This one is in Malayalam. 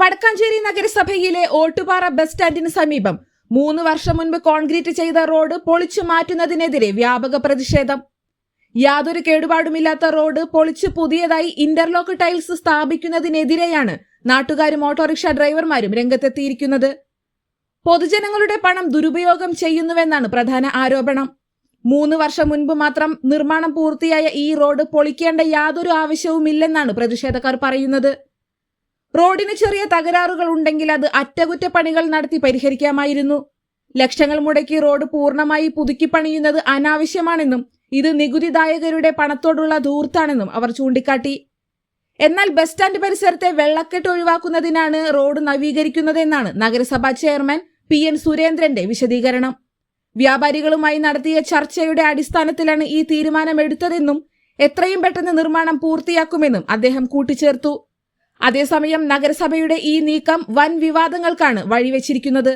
വടക്കാഞ്ചേരി നഗരസഭയിലെ ഓട്ടുപാറ ബസ് സ്റ്റാൻഡിന് സമീപം മൂന്ന് വർഷം മുൻപ് കോൺക്രീറ്റ് ചെയ്ത റോഡ് പൊളിച്ചു മാറ്റുന്നതിനെതിരെ വ്യാപക പ്രതിഷേധം. യാതൊരു കേടുപാടുമില്ലാത്ത റോഡ് പൊളിച്ച് പുതിയതായി ഇന്റർലോക്ക് ടൈൽസ് സ്ഥാപിക്കുന്നതിനെതിരെയാണ് നാട്ടുകാരും ഓട്ടോറിക്ഷ ഡ്രൈവർമാരും രംഗത്തെത്തിയിരിക്കുന്നത്. പൊതുജനങ്ങളുടെ പണം ദുരുപയോഗം ചെയ്യുന്നുവെന്നാണ് പ്രധാന ആരോപണം. മൂന്ന് വർഷം മുൻപ് മാത്രം നിർമ്മാണം പൂർത്തിയായ ഈ റോഡ് പൊളിക്കേണ്ട യാതൊരു ആവശ്യവുമില്ലെന്നാണ് പ്രതിഷേധക്കാർ പറയുന്നത്. റോഡിന് ചെറിയ തകരാറുകൾ ഉണ്ടെങ്കിൽ അത് അറ്റകുറ്റപ്പണികൾ നടത്തി പരിഹരിക്കാമായിരുന്നു. ലക്ഷങ്ങൾ മുടക്കി റോഡ് പൂർണമായി പുതുക്കി പണിയുന്നത് അനാവശ്യമാണെന്നും ഇത് നികുതിദായകരുടെ പണത്തോടുള്ള ധൂർത്താണെന്നും അവർ ചൂണ്ടിക്കാട്ടി. എന്നാൽ ബസ് സ്റ്റാൻഡ് പരിസരത്തെ വെള്ളക്കെട്ട് ഒഴിവാക്കുന്നതിനാണ് റോഡ് നവീകരിക്കുന്നതെന്നാണ് നഗരസഭാ ചെയർമാൻ പി എൻ സുരേന്ദ്രന്റെ വിശദീകരണം. വ്യാപാരികളുമായി നടത്തിയ ചർച്ചയുടെ അടിസ്ഥാനത്തിലാണ് ഈ തീരുമാനമെടുത്തതെന്നും എത്രയും പെട്ടെന്ന് നിർമ്മാണം പൂർത്തിയാക്കുമെന്നും അദ്ദേഹം കൂട്ടിച്ചേർത്തു. അതേസമയം നഗരസഭയുടെ ഈ നീക്കം വൻ വിവാദങ്ങൾക്കാണ് വഴിവെച്ചിരിക്കുന്നത്